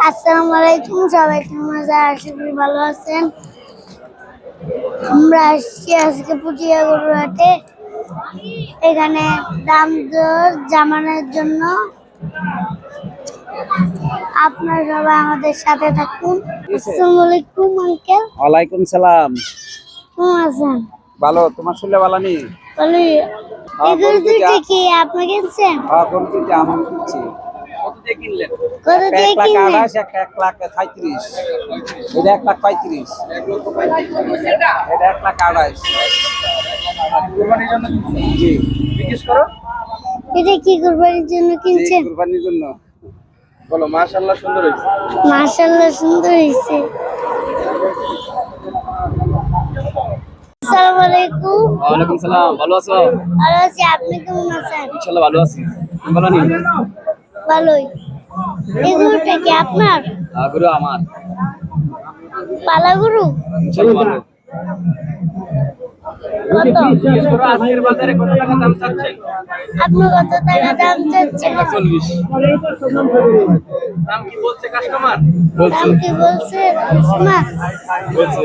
আসসালামু আলাইকুম সবাই কেমন আছেন? আশা করি ভালো আছেন। আমরা আসছি আজকে পুটিয়া গরুহাটে এখানে দাম দর জামানোর জন্য। আপনারা সবাই আমাদের সাথে থাকুন। আসসালামু আলাইকুম আঙ্কেল। ওয়ালাইকুম সালাম। কেমন আছেন? ভালো। তোমার শুনলে ভালো নেই? বলি হ্যাঁ, এগুলো দুইটা কি আপনি কিনছেন? হ্যাঁ কোন কিনতে আমি কিনছি। কত একটা দিয়ে এক লাখ কিনলেন? আঠাশ একটা এক লাখ সাঁত্রিশ এটা এক লাখ পঁয়ত্রিশ। এটা এক লাখ আঠাশ। জি। এটা কি কোরবানির জন্য কিনছেন? কুরবানির জন্য। বলো মাশাআল্লাহ সুন্দর হয়েছে। মাশাআল্লাহ সুন্দর হয়েছে। আসসালামু আলাইকুম। ওয়ালাইকুম সালাম। ভালো আছো? ভালো আছি আপনি কেমন আছেন? ইনশাআল্লাহ ভালো আছি। ভালো ভালোই। এই গরুটা কি আপনার? গুরু আমার। পালা গরু? কত? আজকের বাজারে কত টাকা দাম চাচ্ছে? আপনি কত টাকা দাম চাচ্ছেন? চল্লিশ দাম কি বলছে কাস্টমার দাম কি বলছে। না বলছে।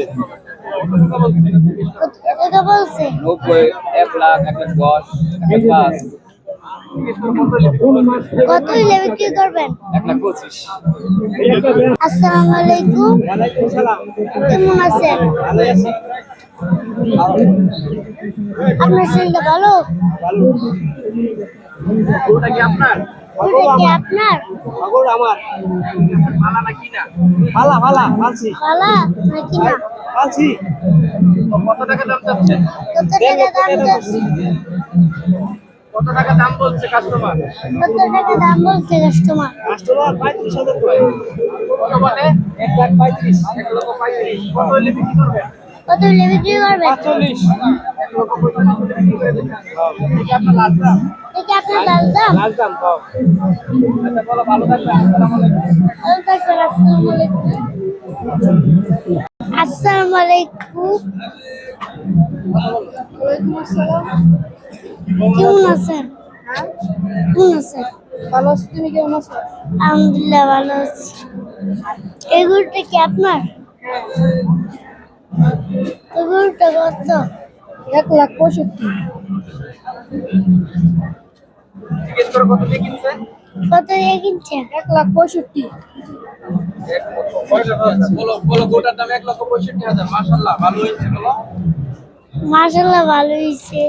কত টাকা বলছে? নব্বই এক লাখ এক লাখ দশ এক লাখ পাঁচ। কত হইলে বিক্রি করবেন? আসসালামু আলাইকুম। কেমন আছেন? আপনার শরীরটা ভালো? কি আপনার? আমার পালা না ভালা ভালা পালছি। পালা নাকি না? পালছি। কত টাকা দাম চাচ্ছে কত টাকা দাম চাচ্ছে কত টাকা দাম বলছে কাস্টমার কত টাকা দাম বলছে কাস্টমার কাস্টমার পঁয়ত্রিশ হাজার করে। কত বলে? এক লাখ পঁয়ত্রিশ। এক লক্ষ পঁয়ত্রিশ। কত হলে বিক্রি করবে? কত হইলে বিক্রি করবেন চল্লিশ এক লক্ষ পঁয়তাল্লিশ হলে বিক্রি করে দেবেন আপনার লাস্ট দাম। এটা আপনার লাল দাম? লাল দাম কম আচ্ছা বলো ভালো থাকবেন। আসসালামু আলাইকুম। ভালো থাকবেন আসসালামু আলাইকুম। আসসালামু আলাইকুম। ওয়ালাইকুম আসসালাম। কেমন আছেন? কেমন আছেন? ভালো আছি তুমি কেমন আছো? আলহামদুলিল্লাহ ভালো আছি। এই গরুটা কি আপনার? এই গরুটা কত? এক লাখ পঁয়ষট্টি। কত দিয়ে কিনছেন এক লাখ পঁয়ষট্টি। মাসাল্লাহ ভালো হয়েছে।